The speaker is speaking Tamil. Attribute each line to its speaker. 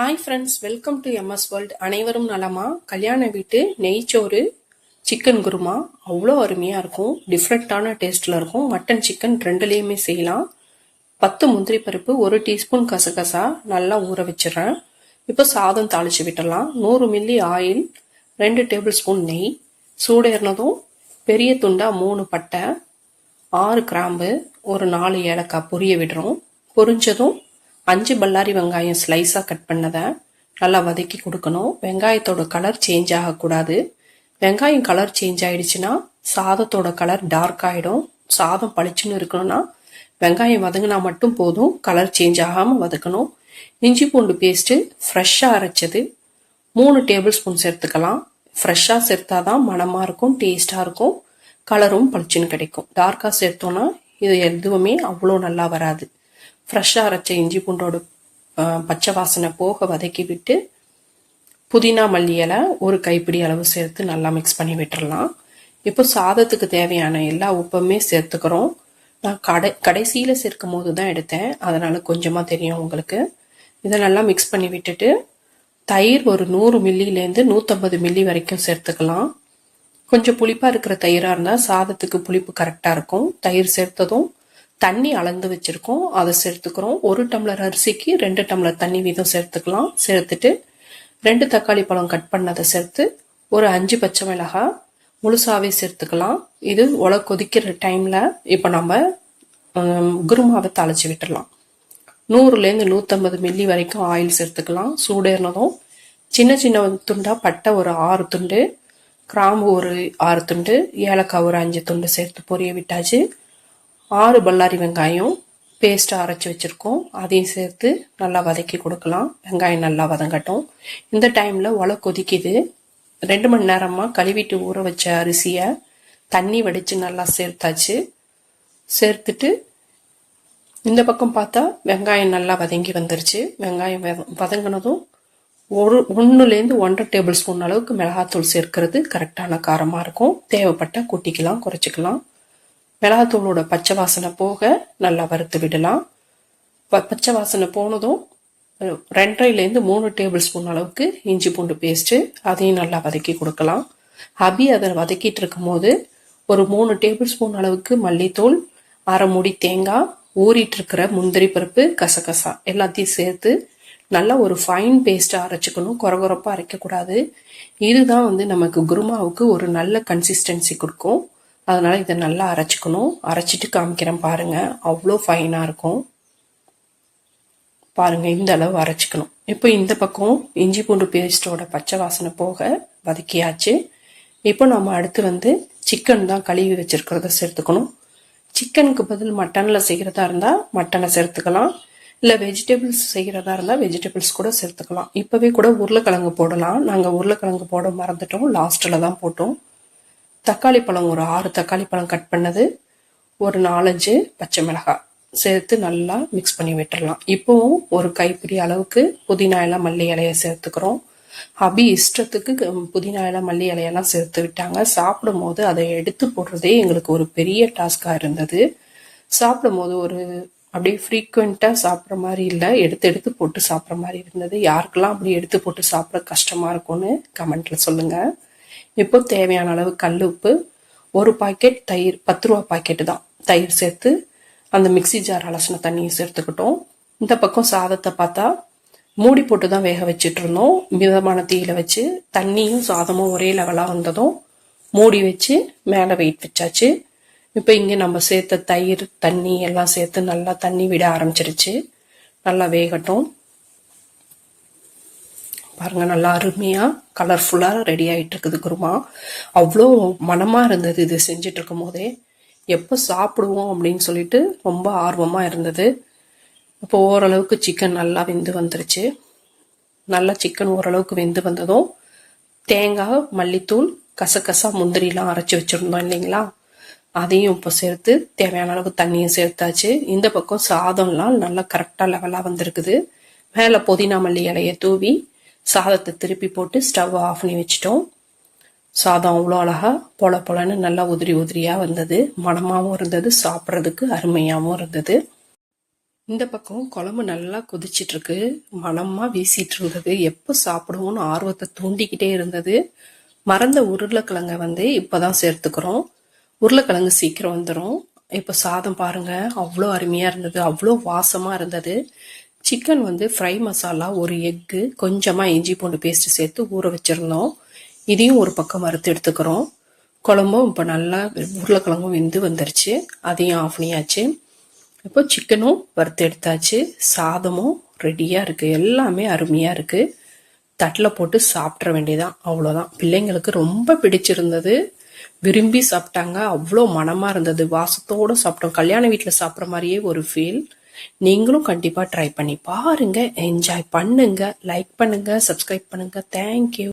Speaker 1: Hi friends welcome to MS world அனைவரும் நலமா? கல்யாண வீட்டு நெய்ச்சோறு சிக்கன் குருமா. அவ்வளோ அருமையாக இருக்கும். டிஃப்ரெண்ட்டான டேஸ்ட்டில் இருக்கும். மட்டன் சிக்கன் ரெண்டுலேயுமே செய்யலாம். பத்து முந்திரி பருப்பு ஒரு டீஸ்பூன் கசகசா நல்லா ஊற வச்சிடுறேன். இப்போ சாதம் தாளித்து விட்டுடலாம். நூறு மில்லி ஆயில் ரெண்டு டேபிள் ஸ்பூன் நெய் சூடேறினதும் பெரிய துண்டாக மூணு பட்டை ஆறு கிராம்பு ஒரு நாலு ஏலக்காய் பொரிய விடுறோம். பொரிஞ்சதும் அஞ்சு பல்லாரி வெங்காயம் ஸ்லைஸாக கட் பண்ணதை நல்லா வதக்கி கொடுக்கணும். வெங்காயத்தோட கலர் சேஞ்ச் ஆகக்கூடாது. வெங்காயம் கலர் சேஞ்ச் ஆயிடுச்சுன்னா சாதத்தோட கலர் டார்க் ஆகிடும் சாதம் பளிச்சுன்னு இருக்கணும்னா வெங்காயம் வதங்கினா மட்டும் போதும். கலர் சேஞ்ச் ஆகாமல் வதக்கணும். இஞ்சி பூண்டு பேஸ்ட்டு ஃப்ரெஷ்ஷாக அரைச்சது. மூணு டேபிள் ஸ்பூன் சேர்த்துக்கலாம். ஃப்ரெஷ்ஷாக சேர்த்தா தான் மனமாக இருக்கும் டேஸ்ட்டாக இருக்கும். கலரும் பளிச்சுன்னு கிடைக்கும். டார்க்காக சேர்த்தோன்னா இது எதுவுமே அவ்வளோ நல்லா வராது. ஃப்ரெஷ்ஷாக அரைச்ச இஞ்சி பூண்டோட பச்சை வாசனை போக வதக்கி விட்டு புதினா மல்லி இலை ஒரு கைப்பிடி அளவு சேர்த்து நல்லா மிக்ஸ் பண்ணி விட்டுறலாம். இப்போ சாதத்துக்கு தேவையான எல்லா உப்புமே சேர்த்துக்கிறோம். நான் கடை கடைசியில் சேர்க்கும் போது தான் எடுத்தேன். அதனால் கொஞ்சமாக தெரியும் உங்களுக்கு. இதை நல்லா மிக்ஸ் பண்ணி விட்டுட்டு தயிர் ஒரு நூறு மில்லிலேருந்து நூற்றம்பது மில்லி வரைக்கும் சேர்த்துக்கலாம். கொஞ்சம் புளிப்பாக இருக்கிற தயிராக இருந்தால் சாதத்துக்கு புளிப்பு கரெக்டாக இருக்கும். தயிர் சேர்த்ததும் தண்ணி அளந்து வச்சுருக்கோம். அதை சேர்த்துக்கிறோம். ஒரு டம்ளர் அரிசிக்கு ரெண்டு டம்ளர் தண்ணி வீதம் சேர்த்துக்கலாம். சேர்த்துட்டு ரெண்டு தக்காளி பழம் கட் பண்ணதை சேர்த்து ஒரு அஞ்சு பச்சை மிளகாய் முழுசாவே சேர்த்துக்கலாம். இது உல கொதிக்கிற டைமில் இப்போ நம்ம குருமாவை தாளிச்சு விட்டுடலாம் நூறுலேருந்து நூற்றம்பது மில்லி வரைக்கும் ஆயில் சேர்த்துக்கலாம். சூடேறினதும் சின்ன சின்ன துண்டாக பட்டை ஒரு ஆறு துண்டு கிராம்பு ஒரு ஆறு துண்டு ஏலக்காய் ஒரு அஞ்சு துண்டு சேர்த்து பொரிய விட்டாச்சு. ஆறு பல்லாரி வெங்காயம் பேஸ்ட்டாக அரைச்சி வச்சுருக்கோம். அதையும் சேர்த்து நல்லா வதக்கி கொடுக்கலாம். வெங்காயம் நல்லா வதங்கட்டும். இந்த டைமில் ஒலை கொதிக்குது. ரெண்டு மணி நேரமாக கழுவிட்டு ஊற வச்ச அரிசியை தண்ணி வடித்து நல்லா சேர்த்தாச்சு. சேர்த்துட்டு இந்த பக்கம் பார்த்தா வெங்காயம் நல்லா வதங்கி வந்துருச்சு. வெங்காயம் வதங்கினதும் ஒரு ஒன்றுலேருந்து ஒன்றரை டேபிள் ஸ்பூன் அளவுக்கு மிளகாத்தூள் சேர்க்கறது கரெக்டான காரமாக இருக்கும். தேவைப்பட்ட கூட்டிக்கலாம் குறைச்சிக்கலாம். மிளகாத்தூளோட பச்சை வாசனை போக நல்லா வறுத்து விடலாம். பச்சை வாசனை போனதும் ரெண்டரைலேருந்து மூணு டேபிள் ஸ்பூன் அளவுக்கு இஞ்சி பூண்டு பேஸ்ட்டு அதையும் நல்லா வதக்கி கொடுக்கலாம். அபி அதை வதக்கிட்டு இருக்கும் போது ஒரு மூணு டேபிள் ஸ்பூன் அளவுக்கு மல்லித்தூள் அரை மூடி தேங்காய் ஊறிட்டு இருக்கிற முந்திரி பருப்பு கசகசா எல்லாத்தையும் சேர்த்து நல்லா ஒரு ஃபைன் பேஸ்ட்டாக அரைச்சிக்கணும். குறகுறப்பாக அரைக்கக்கூடாது. இதுதான் வந்து நமக்கு குருமாவுக்கு ஒரு நல்ல கன்சிஸ்டன்சி கொடுக்கும். அதனால் இதை நல்லா அரைச்சிக்கணும். அரைச்சிட்டு காமிக்கிறேன் பாருங்கள் அவ்வளோ ஃபைனாக இருக்கும். பாருங்கள் இந்த அளவு அரைச்சிக்கணும். இப்போ இந்த பக்கம் இஞ்சி பூண்டு பேஸ்ட்டோட பச்சை வாசனை போக வதக்கியாச்சு. இப்போ நம்ம அடுத்து வந்து சிக்கன் தான் கழுவி வச்சுருக்கிறத சேர்த்துக்கணும். சிக்கனுக்கு பதில் மட்டனில் செய்கிறதா இருந்தால் மட்டனை சேர்த்துக்கலாம். இல்லை வெஜிடபிள்ஸ் செய்கிறதா இருந்தால் வெஜிடபிள்ஸ் கூட சேர்த்துக்கலாம். இப்போவே கூட உருளைக்கிழங்கு போடலாம். நாங்கள் உருளைக்கிழங்கு போட மறந்துட்டோம். லாஸ்ட்டில் தான் போட்டோம். தக்காளி பழம் ஒரு ஆறு தக்காளி பழம் கட் பண்ணது ஒரு நாலஞ்சு பச்சை மிளகாய் சேர்த்து நல்லா மிக்ஸ் பண்ணி விட்டுடலாம் இப்போவும் ஒரு கைப்பிடி அளவுக்கு புதினா இலை மல்லி இலையை சேர்த்துக்கிறோம். அபி இஷ்டத்துக்கு புதினா இலை மல்லி இலையெல்லாம் சேர்த்து விட்டாங்க. சாப்பிடும் போது அதை எடுத்து போடுறதே எங்களுக்கு ஒரு பெரிய டாஸ்காக இருந்தது. சாப்பிடும் போது ஒரு அப்படியே ஃப்ரீக்குவெண்ட்டாக சாப்பிட்ற மாதிரி இல்லை. எடுத்து எடுத்து போட்டு சாப்பிட்ற மாதிரி இருந்தது. யாருக்கெல்லாம் அப்படி எடுத்து போட்டு சாப்பிட கஷ்டமாக இருக்கும்னு கமெண்ட்டில் சொல்லுங்கள் இப்போ தேவையான அளவு கல் உப்பு ஒரு பாக்கெட் தயிர் பத்து ரூபா பாக்கெட்டு தான். தயிர் சேர்த்து அந்த மிக்சி ஜார் அலசின தண்ணியை சேர்த்துக்கிட்டோம். இந்த பக்கம் சாதத்தை பார்த்தா மூடி போட்டு தான் வேக வச்சுட்டு இருந்தோம். மிதமான தீயில வச்சு தண்ணியும் சாதமும் ஒரே லெவலாக வந்ததும் மூடி வச்சு மேலே வெயிட் வச்சாச்சு. இப்போ இங்கே நம்ம சேர்த்த தயிர் தண்ணி எல்லாம் சேர்த்து நல்லா தண்ணி விட ஆரம்பிச்சிருச்சு. நல்லா வேகட்டும். பாருங்க நல்லா அருமையாக கலர்ஃபுல்லாக ரெடி ஆகிட்டு இருக்குது குருமா. அவ்வளோ மனமாக இருந்தது இது செஞ்சிட்டு இருக்கும் போதே எப்போ சாப்பிடுவோம் அப்படின்னு சொல்லிட்டு ரொம்ப ஆர்வமாக இருந்தது. இப்போ ஓரளவுக்கு சிக்கன் நல்லா வெந்து வந்துருச்சு. நல்லா சிக்கன் ஓரளவுக்கு வெந்து வந்ததும் தேங்காய் மல்லித்தூள் கசகசா முந்திரிலாம் அரைச்சி வச்சுருந்தோம் இல்லைங்களா? அதையும் இப்போ சேர்த்து தேவையான அளவு தண்ணியும் சேர்த்தாச்சு. இந்த பக்கம் சாதம்லாம் நல்லா கரெக்டாக லெவலாக வந்திருக்குது. மேலே புதினா மல்லி இலையை தூவி சாதத்தை திருப்பி போட்டு ஸ்டவ் ஆஃப் பண்ணி வச்சிட்டோம். சாதம் அவ்வளோ அழகாக பொல பொலன்னு நல்லா உதிரி உதிரியாக வந்தது. மனமாகவும் இருந்தது சாப்பிட்றதுக்கு அருமையாகவும் இருந்தது. இந்த பக்கம் குழம்பு நல்லா கொதிச்சிட்ருக்கு. மனமாக மணமா வீசிட்டு இருந்தது. எப்போ சாப்பிடுவோன்னு ஆர்வத்தை தூண்டிக்கிட்டே இருந்தது. மறந்த உருளைக்கிழங்கை வந்து இப்போ தான் சேர்த்துக்கிறோம். உருளைக்கிழங்கு சீக்கிரம் வந்துடும் இப்போ சாதம் பாருங்க அவ்வளோ அருமையாக இருந்தது. அவ்வளோ வாசமாக இருந்தது. சிக்கன் வந்து ஃப்ரை மசாலா ஒரு எக்கு கொஞ்சமாக இஞ்சி பூண்டு பேஸ்ட்டு சேர்த்து ஊற வச்சிருந்தோம் இதையும் ஒரு பக்கம் வறுத்து எடுத்துக்கிறோம். குழம்பும் இப்போ நல்லா உருளைக்கிழங்கும் வெந்து வந்துருச்சு. அதையும் ஆஃப் பண்ணியாச்சு. இப்போ சிக்கனும் வறுத்து எடுத்தாச்சு. சாதமும் ரெடியாக இருக்குது எல்லாமே அருமையாக இருக்குது தட்டில் போட்டு சாப்பிட்ற வேண்டியதான் அவ்வளோதான் பிள்ளைங்களுக்கு ரொம்ப பிடிச்சிருந்தது. விரும்பி சாப்பிட்டாங்க. அவ்வளோ மனமாக இருந்தது. வாசத்தோடு சாப்பிட்டோம். கல்யாண வீட்டில் சாப்பிட்ற மாதிரியே ஒரு ஃபீல் நீங்களும் கண்டிப்பாக ட்ரை பண்ணி பாருங்க. என்ஜாய் பண்ணுங்க லைக் பண்ணுங்க சப்ஸ்கிரைப் பண்ணுங்க. தேங்க்யூ